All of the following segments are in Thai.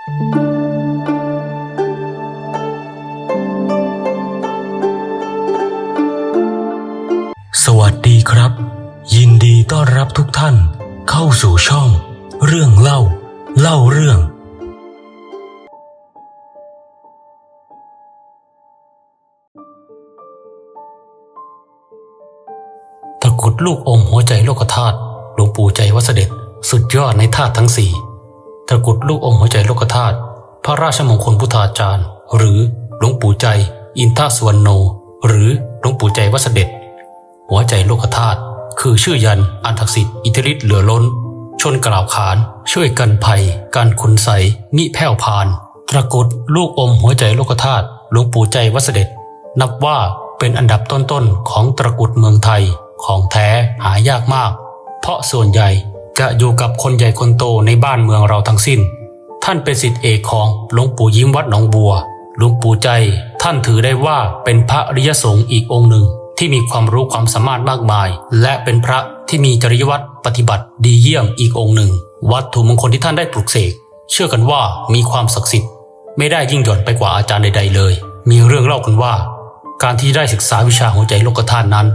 สวัสดีครับ ยินดีต้อนรับทุกท่านเข้าสู่ช่อง เรื่องเล่า เล่าเรื่อง ตะกุดลูกอมหัวใจโลกธาตุหลวงปู่ใจวัดเด็จ สุดยอดในธาตุทั้งสี่ ตะกรุดลูกอมหัวใจโลกธาตุพระราชมงคลพุทธาจารย์ หรือหลวงปู่ใจ อินทสวรรณโน หรือหลวงปู่ใจวัดเด็จ หัวใจโลกธาตุคือชื่อยันอันศักดิ์สิทธิ์อิทธิฤทธิ์เหลือล้น ชนกล่าวขาน ช่วยกันภัย การคุณใสมิแผ่วพาน ตะกรุดลูกอมหัวใจโลกธาตุหลวงปู่ใจวัดเด็จ นับว่าเป็นอันดับต้นๆของตะกรุดเมืองไทยของแท้หายากมาก เพราะส่วนใหญ่ จะอยู่กับคนใหญ่คนโตในบ้านเมืองเราทั้งสิ้น ท่านเป็นสิทธิเอกของหลวงปู่ยิ้มวัดหนองบัว หลวงปู่ใจ ท่านถือได้ว่าเป็นพระริยสงฆ์อีกองค์หนึ่งที่มีความรู้ความสามารถมากมาย และเป็นพระที่มีจริยวัตรปฏิบัติดีเยี่ยมอีกองค์หนึ่ง วัตถุมงคลที่ท่านได้ปลุกเสกเชื่อกันว่ามีความศักดิ์สิทธิ์ ไม่ได้ยิ่งหย่อนไปกว่าอาจารย์ใด ๆ เลย มีเรื่องเล่ากันว่า การที่ได้ศึกษาวิชาหัวใจโลกธาตุนั้น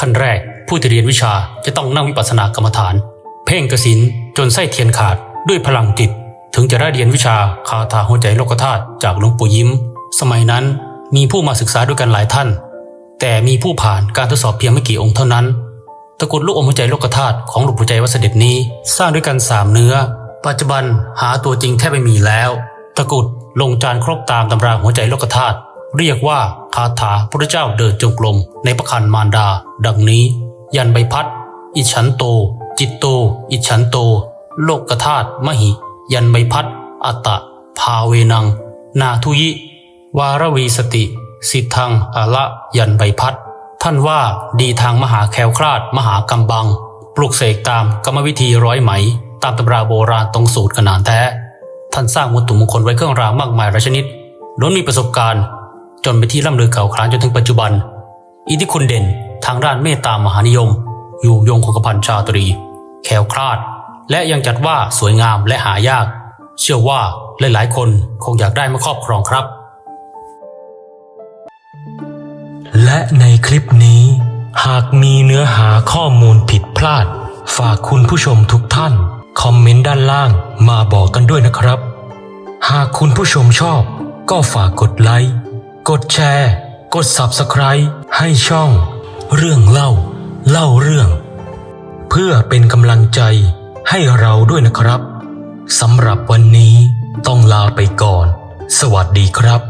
ขั้นแรกผู้ที่เรียนวิชาจะต้องนั่งวิปัสสนากรรมฐาน พ่งกสินจนไส้เทียนขาดด้วยพลังจิต ถึงจะได้เรียนวิชาคาถาหัวใจโลกธาตุจากหลวงปู่ยิ้ม สมัยนั้นมีผู้มาศึกษาด้วยกันหลายท่าน แต่มีผู้ผ่านการทดสอบเพียงไม่กี่องค์เท่านั้น ตะกุดลูกอมหัวใจโลกธาตุของหลวงปู่ใจวัดเสด็จนี้สร้างด้วยกันสามเนื้อ ปัจจุบันหาตัวจริงแทบไม่มีแล้ว ตะกุดลงจานครบตามตำราหัวใจโลกธาตุเรียกว่าคาถาพระเจ้าเดินจงกรมในประคันมารดา ดังนี้ ยันใบพัด อิฉันโต จิตโต อิฉันโต โลกธาตุมหิ ยันใบพัดอัตตะ ภาเวนัง นาทุยิ วารวีสติ สิทธังอละยันใบพัด ท่านว่าดีทางมหาแคล้วคลาดมหากำบัง ปลุกเสกตามกรรมวิธีร้อยไหม ตามตำราโบราณตรงสูตรขนานแท้ ท่านสร้างวัตถุมงคลไว้เครื่องรางมากมายหลายชนิดล้นมีประสบการณ์ จนเป็นที่ล่ำลือเก่าครานจนถึงปัจจุบัน อิทธิคุณเด่นทางด้านเมตตามหานิยม อยู่ยงคงกระพันชาตรีแควคลาด และยังจัดว่าสวยงามและหายาก เชื่อว่าหลายๆ คนคงอยากได้มาครอบครองครับ และในคลิปนี้ หากมีเนื้อหาข้อมูลผิดพลาด ฝากคุณผู้ชมทุกท่าน คอมเมนต์ด้านล่างมาบอกกันด้วยนะครับ หากคุณผู้ชมชอบ ก็ฝากกดไลค์กดแชร์ กด Subscribe ให้ช่อง เรื่องเล่า เล่าเรื่อง เพื่อเป็นกำลังใจให้เราด้วยนะครับสำหรับวันนี้ต้องลาไปก่อน สวัสดีครับ